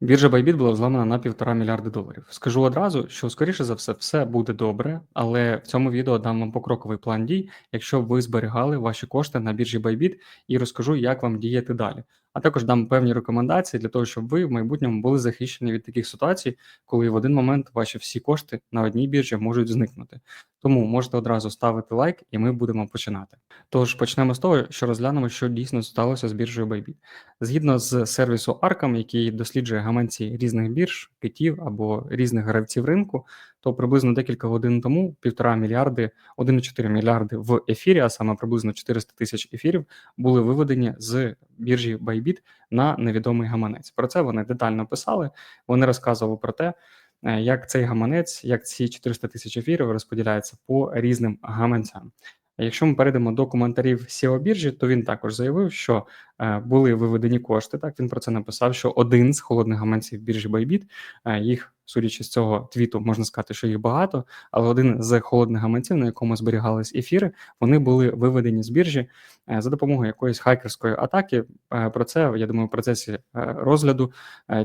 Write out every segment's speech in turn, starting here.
Біржа Bybit була взламана на півтора мільярди доларів. Скажу одразу, що скоріше за все, все буде добре, але в цьому відео дам вам покроковий план дій, якщо ви зберігали ваші кошти на біржі Bybit, і розкажу, як вам діяти далі. А також дам певні рекомендації для того, щоб ви в майбутньому були захищені від таких ситуацій, коли в один момент ваші всі кошти на одній біржі можуть зникнути. Тому можете одразу ставити лайк, і ми будемо починати. Тож почнемо з того, що розглянемо, що дійсно сталося з біржею Bybit. Згідно з сервісу Arkham, який досліджує гаманці різних бірж, китів або різних гравців ринку, то приблизно декілька годин тому півтора мільярди, 1,4 мільярди в ефірі, а саме приблизно 400 тисяч ефірів, були виведені з біржі Bybit на невідомий гаманець. Про це вони детально писали. Вони розказували про те, е, як цей гаманець, як ці 400 тисяч ефірів розподіляються по різним гаманцям. Якщо ми перейдемо до коментарів SEO біржі, то він також заявив, що е, були виведені кошти. Так він про це написав. Що один з холодних гаманців біржі Bybit, е, їх, судячи з цього твіту, можна сказати, що їх багато, але один з холодних гаманців, на якому зберігались ефіри, вони були виведені з біржі е, за допомогою якоїсь хакерської атаки. Е, про це я думаю, в процесі е, розгляду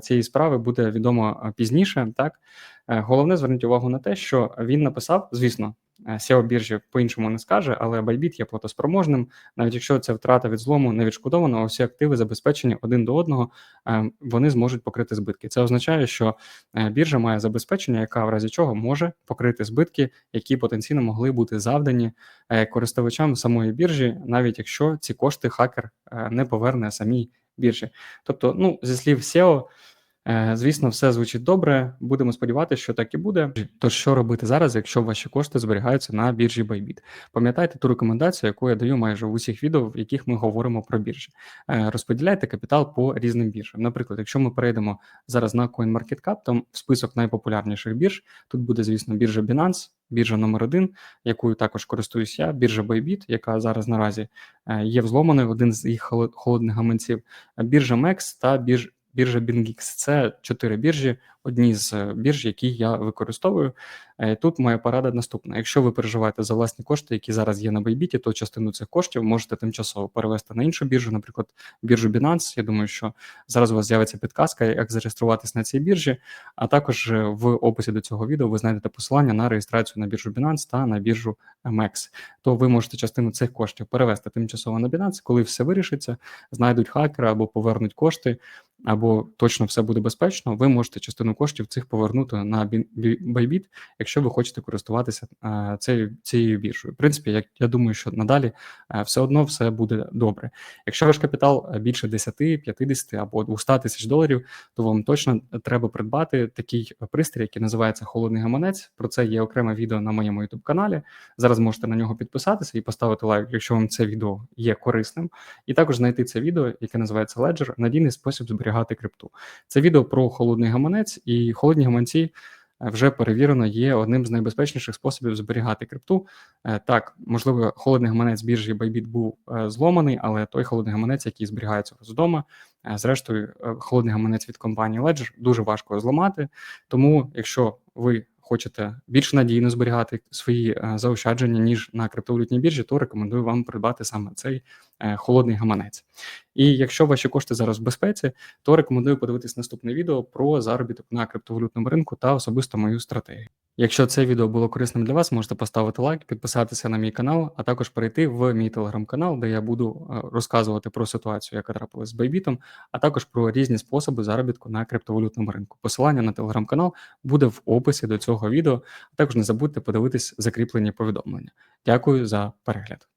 цієї справи буде відомо пізніше. Так головне зверніть увагу на те, що він написав, звісно. SEO біржі по-іншому не скаже, але Bybit є платоспроможним. Навіть якщо ця втрата від злому не відшкодована, а всі активи забезпечені один до одного, е, вони зможуть покрити збитки. Це означає, що е, біржа має забезпечення, яка в разі чого може покрити збитки, які потенційно могли бути завдані е, користувачам самої біржі, навіть якщо ці кошти хакер не поверне самій біржі. Тобто, ну зі слів SEO, Е, звісно, все звучить добре. Будемо сподіватися, що так і буде. Тож, що робити зараз, якщо ваші кошти зберігаються на біржі Bybit? Пам'ятайте ту рекомендацію, яку я даю майже в усіх відео, в яких ми говоримо про біржі. Е, розподіляйте капітал по різним біржам. Наприклад, якщо ми перейдемо зараз на CoinMarketCap, то в список найпопулярніших бірж тут буде, звісно, біржа Binance, Біржа номер один, якою також користуюсь я, біржа Bybit, яка зараз наразі е, є взломаною, один з їх холодних гаманців, біржа MEX та бірж, біржа BingX. Це чотири біржі, одні з е, бірж, які я використовую. Е, тут моя порада наступна: якщо ви переживаєте за власні кошти, які зараз є на Bybit, то частину цих коштів можете тимчасово перевести на іншу біржу, наприклад, біржу Binance. Я думаю, що зараз у вас з'явиться підказка, як зареєструватись на цій біржі. А також е, в описі до цього відео ви знайдете посилання на реєстрацію на біржу Binance та на біржу MEX. То ви можете частину цих коштів перевести тимчасово на Binance, коли все вирішиться, знайдуть хакера або повернуть кошти. Або точно все буде безпечно, ви можете частину коштів цих повернути на Bybit, якщо ви хочете користуватися е, цією цією біржею. В принципі, як я думаю, що надалі е, все одно все буде добре. Якщо ваш капітал більше 10, 50 або 200 тисяч доларів, то вам точно треба придбати такий пристрій, який називається холодний гаманець. Про це є окреме відео на моєму youtube каналі. Зараз можете на нього підписатися і поставити лайк, якщо вам це відео є корисним, і також знайти це відео, яке називається Ledger, надійний спосіб зберігати крипту. Це відео про холодний гаманець і холодні гаманці. Е, вже перевірено, є одним з найбезпечніших способів зберігати крипту. Е, так, можливо, холодний гаманець біржі Bybit був е, зломаний, але той холодний гаманець, який зберігається у вас вдома, зрештою, холодний гаманець від компанії Ledger дуже важко зламати. Тому, якщо ви хочете більш надійно зберігати свої заощадження ніж на криптовалютній біржі, то рекомендую вам придбати саме цей холодний гаманець. І якщо ваші кошти зараз в безпеці, то рекомендую подивитись наступне відео про заробіток на криптовалютному ринку та особисто мою стратегію. Якщо це відео було корисним для вас, можете поставити лайк, підписатися на мій канал, а також перейти в мій телеграм-канал, де я буду е, розказувати про ситуацію, яка трапилась з Байбітом, а також про різні способи заробітку на криптовалютному ринку. Посилання на телеграм-канал буде в описі до цього відео. А також не забудьте подивитись закріплені повідомлення. Дякую за перегляд.